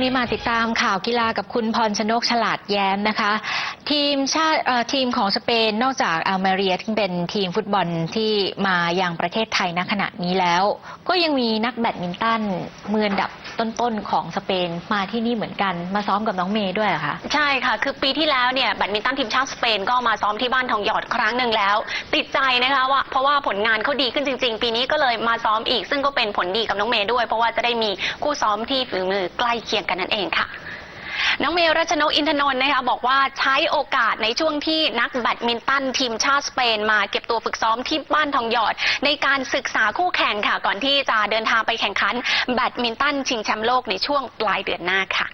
งนี้มาติดตามข่าวกีฬากับคุณพรชนกฉลาดแย้มนะคะ ทีมชาติทีมของสเปนนอกจากอัลเมเรียที่เป็นทีมฟุตบอลที่มายังประเทศไทยณขณะนี้แล้ว ก็ยังมีนักแบดมินตันมืออันดับต้นๆของสเปนมาที่นี่เหมือนกันมาซ้อมกับน้องเมย์ด้วยเหรอคะใช่ค่ะ คือปีที่แล้วเนี่ยแบดมินตันทีมชาติสเปนก็มาซ้อมที่บ้านทองหยอดครั้งหนึ่งแล้ว ติดใจนะคะว่าเพราะว่าผลงานเขาดีขึ้นจริง ๆ ปีนี้ก็เลยมาซ้อมอีก ซึ่งก็เป็นผลดีกับน้องเมย์ด้วย เพราะว่าจะได้มีคู่ซ้อมที่ฝีมือใกล้เคียงกันนั่นเองค่ะ น้องเมย์รัชนกอินทนนท์นะคะบอกว่าใช้โอกาสในช่วงที่นักแบดมินตันทีมชาติสเปนมาเก็บตัวฝึกซ้อมที่บ้านทองหยอด ในการศึกษาคู่แข่งค่ะ ก่อนที่จะเดินทางไปแข่งขันแบดมินตันชิงแชมป์โลกในช่วงปลายเดือนหน้าค่ะ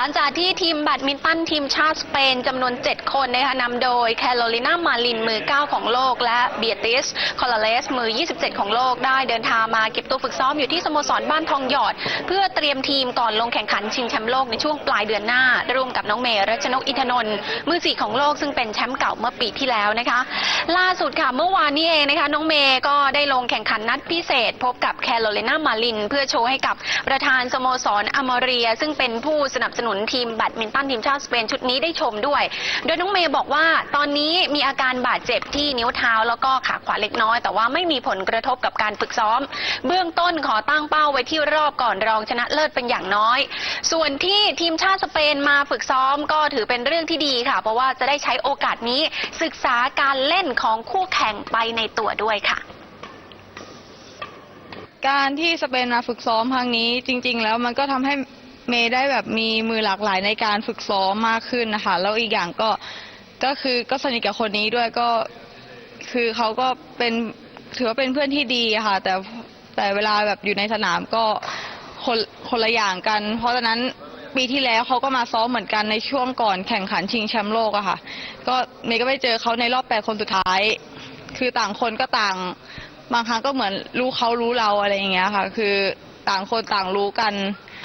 หลังจากที่ทีมแบดมินตันทีมชาติสเปนจำนวน 7 คนนะคะนำโดยแคโรลินามาลินมือ 9 ของโลก และเบียติสคอลเลสมือ 27 ของโลกได้เดินทางมาเก็บตัวฝึกซ้อมอยู่ที่สโมสรบ้านทองหยอด เพื่อเตรียมทีมก่อนลงแข่งขันชิงแชมป์โลกในช่วงปลายเดือนหน้า ร่วมกับน้องเมย์รัชนกอินทนนท์มือ 4 ของโลกซึ่งเป็นแชมป์เก่าเมื่อปีที่แล้วนะคะ ล่าสุดค่ะเมื่อวานนี้เองนะคะน้องเมย์ก็ได้ลงแข่งขันนัดพิเศษ พบกับแคโรลินามาลิน เพื่อโชว์ให้กับประธานสโมสรอมเรีย ซึ่งเป็นผู้สนับสนุนนุนทีมแบดมินตันทีมชาติสเปนชุดนี้ได้ชมด้วย โดยน้องเมย์บอกว่าตอนนี้มีอาการบาดเจ็บที่นิ้วเท้าแล้วก็ขาขวาเล็กน้อย แต่ว่าไม่มีผลกระทบกับการฝึกซ้อม เบื้องต้นขอตั้งเป้าไว้ที่รอบก่อนรองชนะเลิศเป็นอย่างน้อย ส่วนที่ทีมชาติสเปนมาฝึกซ้อมก็ถือเป็นเรื่องที่ดีค่ะ เพราะว่าจะได้ใช้โอกาสนี้ศึกษาการเล่นของคู่แข่งไปในตัวด้วยค่ะการที่สเปนมาฝึกซ้อมครั้งนี้จริง ๆ แล้วมันก็ทำให้ เมย์ได้แบบมีมือหลากหลายในการฝึกซ้อมมากขึ้นนะคะ แล้วอีกอย่างก็ก็คือก็สนิทกับคนนี้ด้วยก็ คือเขาก็เป็นถือว่าเป็นเพื่อนที่ดีอะค่ะ แต่แต่เวลาแบบอยู่ในสนามก็คนคนละอย่างกัน เพราะฉะนั้นปีที่แล้วเขาก็มาซ้อมเหมือนกันในช่วงก่อนแข่งขันชิงแชมป์โลกอะค่ะ ก็เมย์ก็ไปเจอเขาในรอบแปดคนสุดท้าย คือต่างคนก็ต่าง บางครั้งก็เหมือนรู้เขารู้เราอะไรอย่างเงี้ยค่ะ คือต่างคนต่างรู้กัน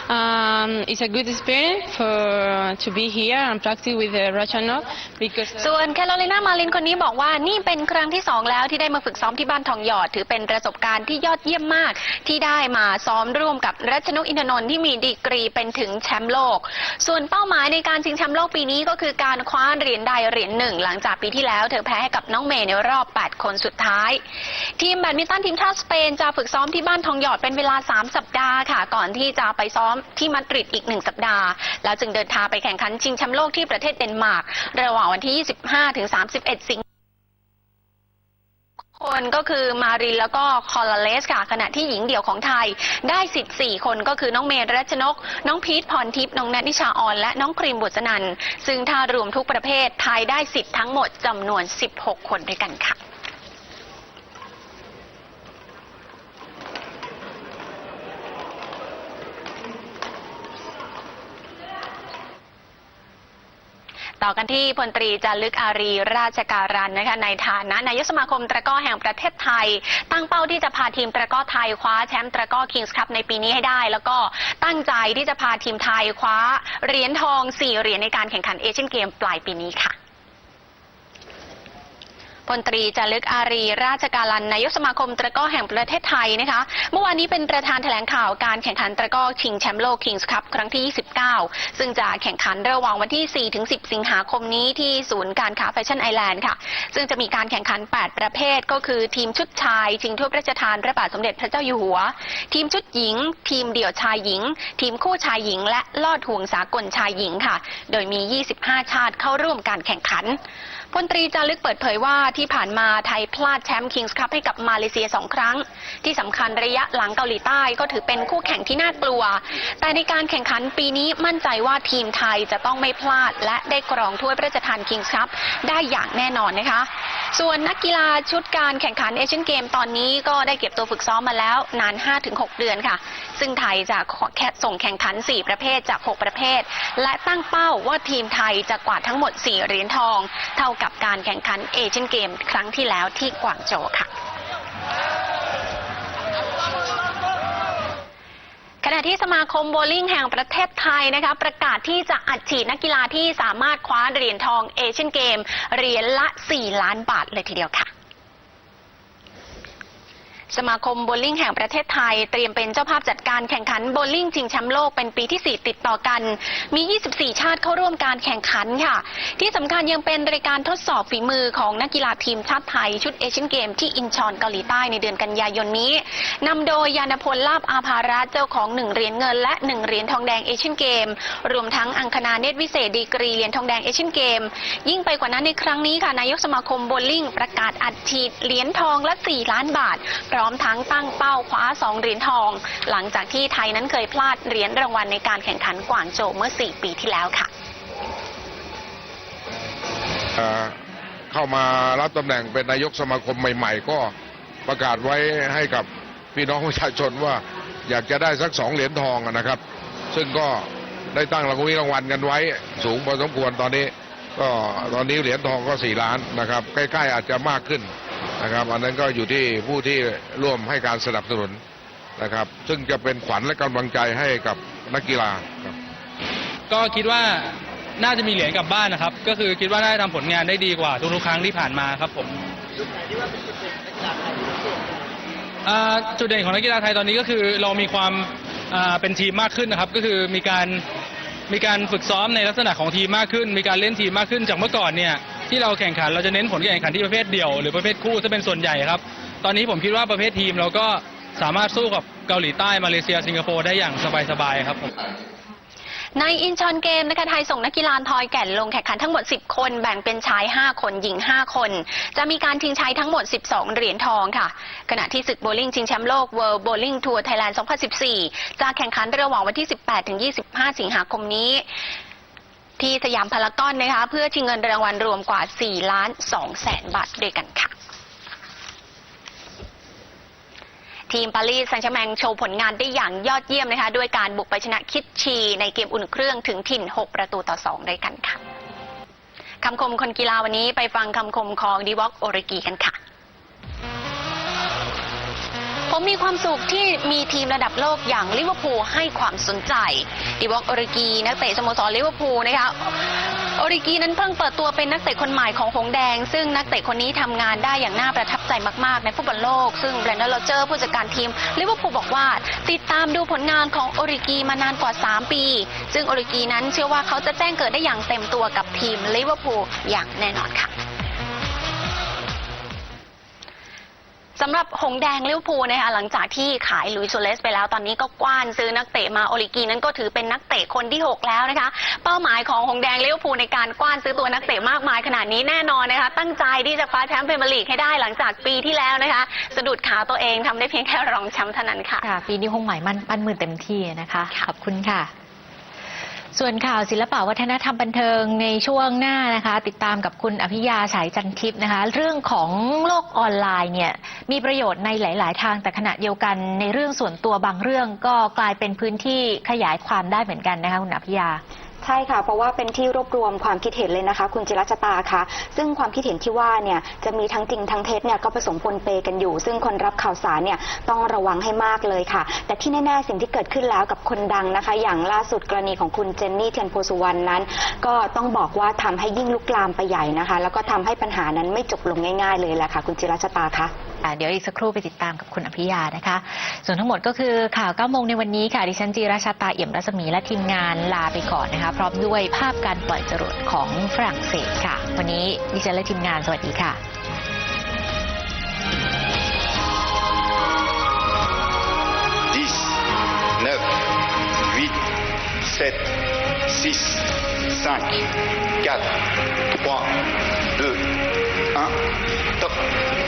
Um, it's a good experience for to be here and practice with uh, Rachanok because ส่วนแคโรลินามาลินคนนี้บอกว่านี่เป็นครั้งที่สองแล้วที่ได้มาฝึกซ้อมที่บ้านทองหยอด ถือเป็นประสบการณ์ที่ยอดเยี่ยมมาก ที่ได้มาซ้อมร่วมกับรัชนกอินทนนท์ที่มีดีกรีเป็นถึงแชมป์โลก ส่วนเป้าหมายในการชิงแชมป์โลกปีนี้ก็คือการคว้าเหรียญใดเหรียญหนึ่ง หลังจากปีที่แล้วเธอแพ้ให้กับน้องเมย์ในรอบ 8 คนสุดท้าย ทีมแบดมินตันทีมชาติสเปนจะฝึกซ้อมที่บ้านทองหยอดเป็นเวลา 3 สัปดาห์ค่ะ ก่อนที่จะไปซ้อมที่มาดริดอีกหนึ่งสัปดาห์ แล้วจึงเดินทางไปแข่งขันชิงแชมป์โลกที่ประเทศเดนมาร์ก ระหว่างวันที่ 25 ถึง 31 สิงหาคมคนก็คือมารินแล้วก็คอลลเลสค่ะขณะที่หญิงเดี่ยวของไทยได้สิทธิ์4คนก็คือน้องเมย์รัชนก น้องพีทพรทิพย์น้องแนทนิชาออน และน้องครีมบุษนันซึ่งถ้ารวมทุกประเภทไทยได้สิทธิ์ทั้งหมดจำนวน 16 คนด้วยกันค่ะ ต่อกันที่พลตรีจารึกอารีราชการันนะคะในฐานะนายกสมาคมตะก้อแห่งประเทศไทย ตั้งเป้าที่จะพาทีมตะก้อไทยคว้าแชมป์ตะก้อคิงส์คัพในปีนี้ให้ได้ แล้วก็ตั้งใจที่จะพาทีมไทยคว้าเหรียญทอง4เหรียญในการแข่งขันเอเชียนเกมปลายปีนี้ค่ะ พลตรีจารึกอารี ราชการันนายกสมาคมตะก้อแห่งประเทศไทยนะคะ เมื่อวานนี้เป็นประธานแถลงข่าวการแข่งขันตะก้อชิงแชมป์โลก Kings Cup ครั้งที่ 29 ซึ่งจะแข่งขันระหว่างวันที่ 4 ถึง 10 สิงหาคมนี้ที่ศูนย์การค้าแฟชั่นไอแลนด์ค่ะ ซึ่งจะมีการแข่งขัน 8 ประเภทก็คือทีมชุดชายชิงถ้วยพระราชทานพระบาทสมเด็จพระเจ้าอยู่หัว ทีมชุดหญิง ทีมเดี่ยวชายหญิง ทีมคู่ชายหญิง และลอดห่วงสากลชายหญิงค่ะ โดยมี 25 ชาติเข้าร่วมการแข่งขันพลตรีจารึกเปิดเผยว่าที่ผ่านมาไทยพลาดแชมป์คิงส์คัพให้กับมาเลเซียสองครั้ง ที่สำคัญระยะหลังเกาหลีใต้ก็ถือเป็นคู่แข่งที่น่ากลัว แต่ในการแข่งขันปีนี้มั่นใจว่าทีมไทยจะต้องไม่พลาด และได้กรองถ้วยพระราชทานคิงส์คัพได้อย่างแน่นอนนะคะ ส่วนนักกีฬาชุดการแข่งขันเอเชียนเกมตอนนี้ก็ได้เก็บตัวฝึกซ้อมมาแล้วนาน 5-6 เดือนค่ะ ซึ่งไทยจะส่งแข่งขัน 4 ประเภทจาก 6 ประเภท และตั้งเป้าว่าทีมไทยจะกวาดทั้งหมด 4 เหรียญทอง เท่ากับการแข่งขันเอเชียนเกมครั้งที่แล้วที่กวางโจวค่ะขณะที่สมาคมโบว์ลิ่งแห่งประเทศไทยนะคะประกาศที่จะอัดฉีดนักกีฬาที่สามารถคว้าเหรียญทองเอเชียนเกมเหรียญละ 4 ล้านบาทเลยทีเดียวค่ะ สมาคมโบลิ่งแห่งประเทศไทย เตรียมเป็นเจ้าภาพจัดการแข่งขันโบลิ่งชิงแชมป์โลกเป็นปีที่ 4 ติดต่อกัน มี 24 ชาติเข้าร่วมการแข่งขันค่ะ ที่สำคัญยังเป็นรายการทดสอบฝีมือของนักกีฬาทีมชาติไทย ชุดเอเชียนเกมที่อินชอนเกาหลีใต้ในเดือนกันยายนนี้นำโดยยานพลลาบอาภารัตเจ้าของ 1 เหรียญเงิน และ 1 เหรียญทองแดงเอเชียนเกม รวมทั้งอังคณาเนตรวิเศษดีกรีเหรียญทองแดงเอเชียนเกม ยิ่งไปกว่านั้นในครั้งนี้ค่ะนายกสมาคมโบลิ่งประกาศอัดฉีดเหรียญทองละ 4 ล้านบาทพร้อ้อมทั้งตั้งเป้าคว้า 2 เหรียญทอง หลังจากที่ไทยนั้นเคยพลาดเหรียญรางวัลในการแข่งขันกวางโจวเมื่อ 4 ปีที่แล้วค่ะเเข้ามารับตำแหน่งเป็นนายกสมาคมใหม่ ๆ ก็ประกาศไว้ให้กับพี่น้องประชาชนว่าอยากจะได้สักสองเหรียญทองนะครับ ซึ่งก็ได้ตั้งรางวัลรางวัลกันไว้ สูงพอสมควรตอนนี้ ก็ตอนนี้เหรียญทองก็สี่ล้านนะครับ ใกล้ ๆ อาจจะมากขึ้น นะครับอันนั้นก็อยู่ที่ผู้ที่ร่วมให้การสนับสนุนนะครับ ซึ่งจะเป็นขวัญและกำลังใจให้กับนักกีฬาครับก็คิดว่าน่าจะมีเหรียญกลับบ้านนะครับ ก็คือคิดว่าน่าจะทำผลงานได้ดีกว่าทุกๆครั้งที่ผ่านมาครับผมอ่าจุดเด่นของนักกีฬาไทยตอนนี้ก็คือเรามีความอ่าเป็นทีมมากขึ้นนะครับ ก็คือมีการมีการฝึกซ้อมในลักษณะของทีมมากขึ้น มีการเล่นทีมมากขึ้นจากเมื่อก่อนเนี่ย ที่เราแข่งขันเราจะเน้นผลการแข่งขันที่ประเภทเดี่ยวหรือประเภทคู่จะเป็นส่วนใหญ่ครับ ตอนนี้ผมคิดว่าประเภททีมเราก็สามารถสู้กับเกาหลีใต้มาเลเซีย สิงคโปร์ได้อย่างสบายๆครับผมในอินชอนเกมนะคะไทยส่งนักกีฬาทอยแก่นลงแข่งขันทั้งหมด 10 คนแบ่งเป็นชาย 5 คนหญิง 5 คน จะมีการชิงชัยทั้งหมด 12 เหรียญทองค่ะ ขณะที่ศึกโบว์ลิ่งชิงแชมป์โลก World Bowling Tour Thailand 2014 จะแข่งขันระหว่างวันที่ 18 ถึง 25 สิงหาคมนี้ ที่สยามพารากอนนะคะ เพื่อชิงเงินรางวัลรวมกว่า 4 ล้าน2แสนบาทด้วยกันค่ะทีมปารีสแซงต์แชร์แมงโชว์ผลงานได้อย่างยอดเยี่ยมนะคะ ด้วยการบุกไปชนะคิดชี ในเกมอุ่นเครื่องถึงถิ่น 6 ประตูต่อ 2 ด้วยกันค่ะคำคมคนกีฬาวันนี้ไปฟังคำคมของดีวอกโอริกีกันค่ะ ผมมีความสุขที่มีทีมระดับโลกอย่างลิเวอร์พูลให้ความสนใจดีวอกโอริกีนักเตะสโมสรลิเวอร์พูลนะคะโอริกีนั้นเพิ่งเปิดตัวเป็นนักเตะคนใหม่ของหงแดง ซึ่งนักเตะคนนี้ทำงานได้อย่างน่าประทับใจมาก ๆ ในฟุตบอลโลก ซึ่งแบรนด์โรเจอร์ผู้จัดการทีมลิเวอร์พูลบอกว่า ติดตามดูผลงานของโอริกีมานานกว่า 3 ปี ซึ่งโอริกีนั้นเชื่อว่าเขาจะแจ้งเกิดได้อย่างเต็มตัวกับทีมลิเวอร์พูลอย่างแน่นอนค่ะ สำหรับหงแดงลิเวอร์พูลนะคะหลังจากที่ขายหลุยส์โซเลสไปแล้วตอนนี้ก็กว้านซื้อนักเตะมาโอลิกีนั้นก็ถือเป็นนักเตะคนที่ 6 แล้วนะคะ เป้าหมายของหงแดงลิเวอร์พูลในการกว้านซื้อตัวนักเตะมากมายขนาดนี้แน่นอนนะคะ ตั้งใจที่จะคว้าแชมป์พรีเมียร์ลีกให้ได้หลังจากปีที่แล้วนะคะ สะดุดขาตัวเองทำได้เพียงแค่รองแชมป์เท่านั้นค่ะค่ะปีนี้คงหมายมั่นปั้นมือเต็มที่นะคะขอบคุณค่ะ ส่วนข่าวศิลปะวัฒนธรรมบันเทิงในช่วงหน้านะคะ ติดตามกับคุณอภิยาสายจันทิพย์นะคะ เรื่องของโลกออนไลน์เนี่ยมีประโยชน์ในหลาย ๆ ทางแต่ขณะเดียวกันในเรื่องส่วนตัวบางเรื่องก็กลายเป็นพื้นที่ขยายความได้เหมือนกันนะคะคุณอภิยา ใช่ค่ะ เพราะว่าเป็นที่รวบรวมความคิดเห็นเลยนะคะ คุณจิรัชตาค่ะ ซึ่งความคิดเห็นที่ว่าเนี่ยจะมีทั้งจริงทั้งเท็จเนี่ยก็ผสมปนเปกันอยู่ ซึ่งคนรับข่าวสารเนี่ยต้องระวังให้มากเลยค่ะ แต่ที่แน่ๆสิ่งที่เกิดขึ้นแล้วกับคนดังนะคะ อย่างล่าสุดกรณีของคุณเจนนี่เทียนโพสุวรรณนั้น ก็ต้องบอกว่าทำให้ยิ่งลุกลามไปใหญ่นะคะ แล้วก็ทำให้ปัญหานั้นไม่จบลงง่าย ๆ เลยแหละค่ะ คุณจิรัชตาคะ เดี๋ยวอีกสักครู่ไปติดตามกับคุณอภิยานะคะ ส่วนทั้งหมดก็คือข่าว9โมงในวันนี้ค่ะ ดิฉันจีราชาตาเอี่ยมรัศมีและทีมงานลาไปก่อนนะคะ พร้อมด้วยภาพการปล่อยจรวดของฝรั่งเศสค่ะ วันนี้ดิฉันและทีมงานสวัสดีค่ะ 10, 9, 8, 7, 6, 5, 4, 3, 2, 1, top.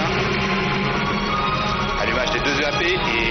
Hein. Allumage des deux EAP et